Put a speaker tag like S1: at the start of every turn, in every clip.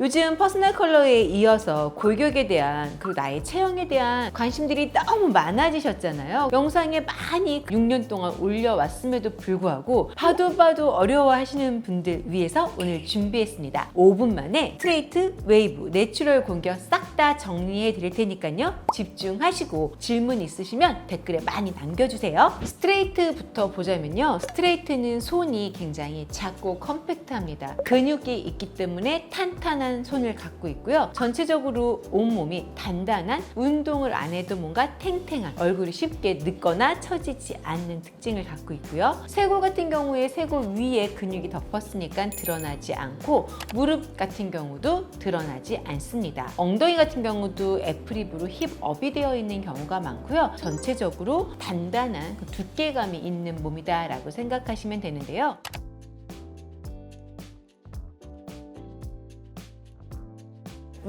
S1: 요즘 퍼스널 컬러에 이어서 골격에 대한 그리고 나의 체형에 대한 관심들이 너무 많아지셨잖아요. 영상에 많이 6년 동안 올려왔음에도 불구하고 봐도 봐도 어려워하시는 분들 위해서 오늘 준비했습니다. 5분 만에 스트레이트, 웨이브, 내추럴 공격 싹 다 정리해 드릴 테니까요. 집중하시고 질문 있으시면 댓글에 많이 남겨주세요. 스트레이트부터 보자면요. 스트레이트는 손이 굉장히 작고 컴팩트합니다. 근육이 있기 때문에 탄탄한 손을 갖고 있고요. 전체적으로 온몸이 단단한 운동을 안 해도 뭔가 탱탱한 얼굴이 쉽게 늙거나 처지지 않는 특징을 갖고 있고요. 쇄골 같은 경우에 쇄골 위에 근육이 덮었으니까 드러나지 않고 무릎 같은 경우도 드러나지 않습니다. 엉덩이 같은 경우도 애프립으로 힙업이 되어 있는 경우가 많고요. 전체적으로 단단한 그 두께감이 있는 몸이다라고 생각하시면 되는데요.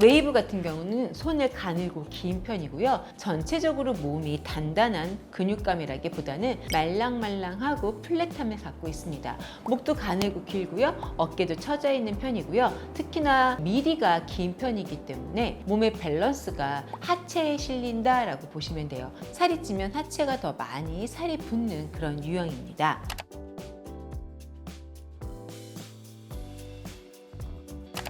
S1: 웨이브 같은 경우는 손을 가늘고 긴 편이고요. 전체적으로 몸이 단단한 근육감이라기보다는 말랑말랑하고 플랫함을 갖고 있습니다. 목도 가늘고 길고요. 어깨도 처져 있는 편이고요. 특히나 미디가 긴 편이기 때문에 몸의 밸런스가 하체에 실린다라고 보시면 돼요. 살이 찌면 하체가 더 많이 살이 붙는 그런 유형입니다.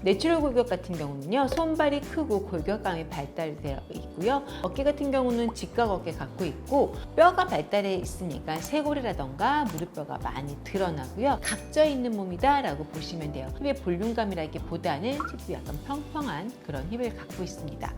S1: 내추럴 골격 같은 경우는요 손발이 크고 골격감이 발달되어 있고요. 어깨 같은 경우는 직각 어깨 갖고 있고 뼈가 발달해 있으니까 쇄골이라던가 무릎뼈가 많이 드러나고요. 각져 있는 몸이다 라고 보시면 돼요. 힙의 볼륨감이라기보다는 힙이 약간 평평한 그런 힙을 갖고 있습니다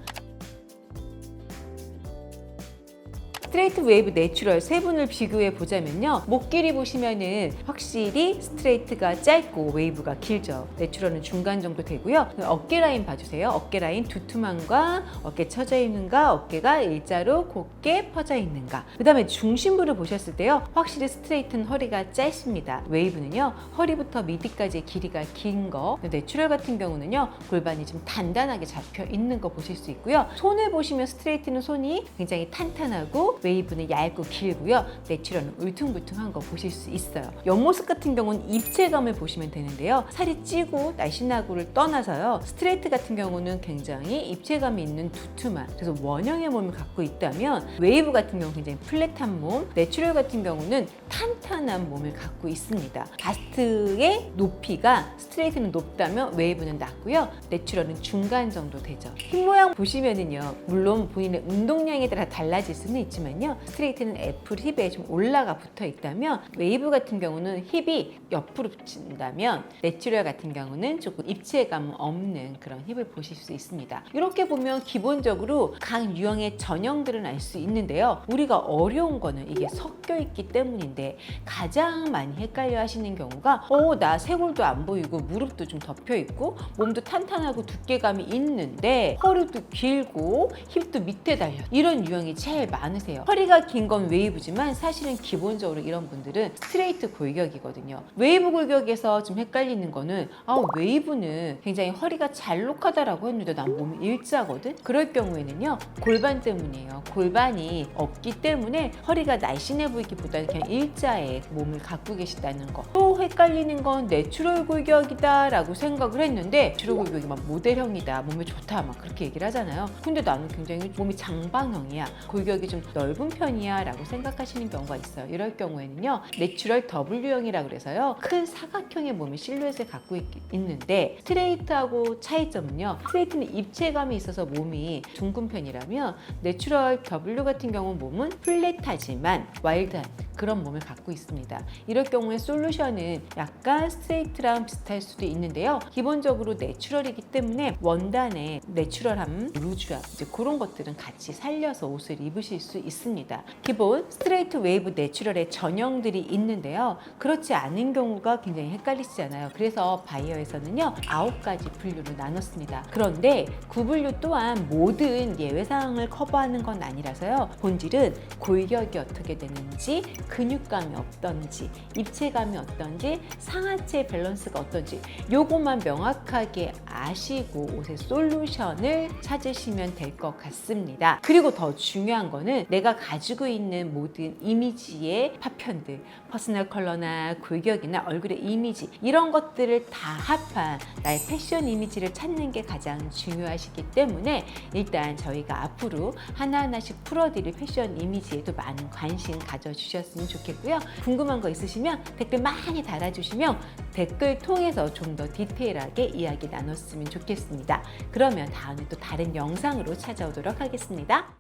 S1: 스트레이트 웨이브 내추럴 세 분을 비교해 보자면요. 목 길이 보시면은 확실히 스트레이트가 짧고 웨이브가 길죠. 내추럴은 중간 정도 되고요. 어깨 라인 봐주세요. 어깨 라인 두툼함과 어깨 처져 있는가, 어깨가 일자로 곱게 퍼져 있는가. 그 다음에 중심부를 보셨을 때요. 확실히 스트레이트는 허리가 짧습니다. 웨이브는요. 허리부터 미디까지의 길이가 긴 거. 내추럴 같은 경우는요. 골반이 좀 단단하게 잡혀 있는 거 보실 수 있고요. 손을 보시면 스트레이트는 손이 굉장히 탄탄하고 웨이브는 얇고 길고요. 내추럴은 울퉁불퉁한 거 보실 수 있어요. 옆모습 같은 경우는 입체감을 보시면 되는데요. 살이 찌고 날씬하고를 떠나서요. 스트레이트 같은 경우는 굉장히 입체감이 있는 두툼한 그래서 원형의 몸을 갖고 있다면 웨이브 같은 경우는 굉장히 플랫한 몸, 내추럴 같은 경우는 탄탄한 몸을 갖고 있습니다. 바스트의 높이가 스트레이트는 높다면 웨이브는 낮고요. 내추럴은 중간 정도 되죠. 힙 모양 보시면은요. 물론 본인의 운동량에 따라 달라질 수는 있지만 요. 스트레이트는 애플 힙에 좀 올라가 붙어 있다면 웨이브 같은 경우는 힙이 옆으로 붙인다면 내추럴 같은 경우는 조금 입체감 없는 그런 힙을 보실 수 있습니다. 이렇게 보면 기본적으로 각 유형의 전형들은 알 수 있는데요. 우리가 어려운 거는 이게 섞여 있기 때문인데 가장 많이 헷갈려 하시는 경우가 어, 나 쇄골도 안 보이고 무릎도 좀 덮여 있고 몸도 탄탄하고 두께감이 있는데 허리도 길고 힙도 밑에 달려 이런 유형이 제일 많으세요. 허리가 긴 건 웨이브지만 사실은 기본적으로 이런 분들은 스트레이트 골격이거든요. 웨이브 골격에서 좀 헷갈리는 거는 아 웨이브는 굉장히 허리가 잘록하다라고 했는데 난 몸이 일자거든. 그럴 경우에는요 골반 때문이에요. 골반이 없기 때문에 허리가 날씬해 보이기보다는 그냥 일자의 몸을 갖고 계시다는 거. 또 헷갈리는 건 내추럴 골격이다 라고 생각을 했는데 내추럴 골격이 막 모델형이다, 몸에 좋다 막 그렇게 얘기를 하잖아요. 근데 나는 굉장히 몸이 장방형이야. 골격이 좀 넓은 편이야 라고 생각하시는 경우가 있어요. 이럴 경우에는요. 내추럴 W형이라 그래서요. 큰 사각형의 몸의 실루엣을 갖고 있, 있는데 스트레이트하고 차이점은요. 스트레이트는 입체감이 있어서 몸이 둥근 편이라면 내추럴 W 같은 경우 몸은 플랫하지만 와일드한 그런 몸을 갖고 있습니다. 이럴 경우에 솔루션은 약간 스트레이트랑 비슷할 수도 있는데요. 기본적으로 내추럴이기 때문에 원단의 내추럴함, 루즈함 이제 그런 것들은 같이 살려서 옷을 입으실 수 있습니다. 기본 스트레이트 웨이브 내추럴의 전형들이 있는데요. 그렇지 않은 경우가 굉장히 헷갈리시잖아요. 그래서 바이어에서는요 아홉 가지 분류를 나눴습니다. 그런데 구분류 또한 모든 예외 사항을 커버하는 건 아니라서요. 본질은 골격이 어떻게 되는지 근육감이 어떤지, 입체감이 어떤지, 상하체 밸런스가 어떤지 요것만 명확하게 아시고 옷의 솔루션을 찾으시면 될 것 같습니다. 그리고 더 중요한 거는 내가 가지고 있는 모든 이미지의 파편들, 퍼스널 컬러나 골격이나 얼굴의 이미지 이런 것들을 다 합한 나의 패션 이미지를 찾는 게 가장 중요하시기 때문에 일단 저희가 앞으로 하나하나씩 풀어드릴 패션 이미지에도 많은 관심 가져 주셨으면 좋겠고요. 궁금한 거 있으시면 댓글 많이 달아주시면 댓글 통해서 좀 더 디테일하게 이야기 나눴으면 좋겠습니다. 그러면 다음에 또 다른 영상으로 찾아오도록 하겠습니다.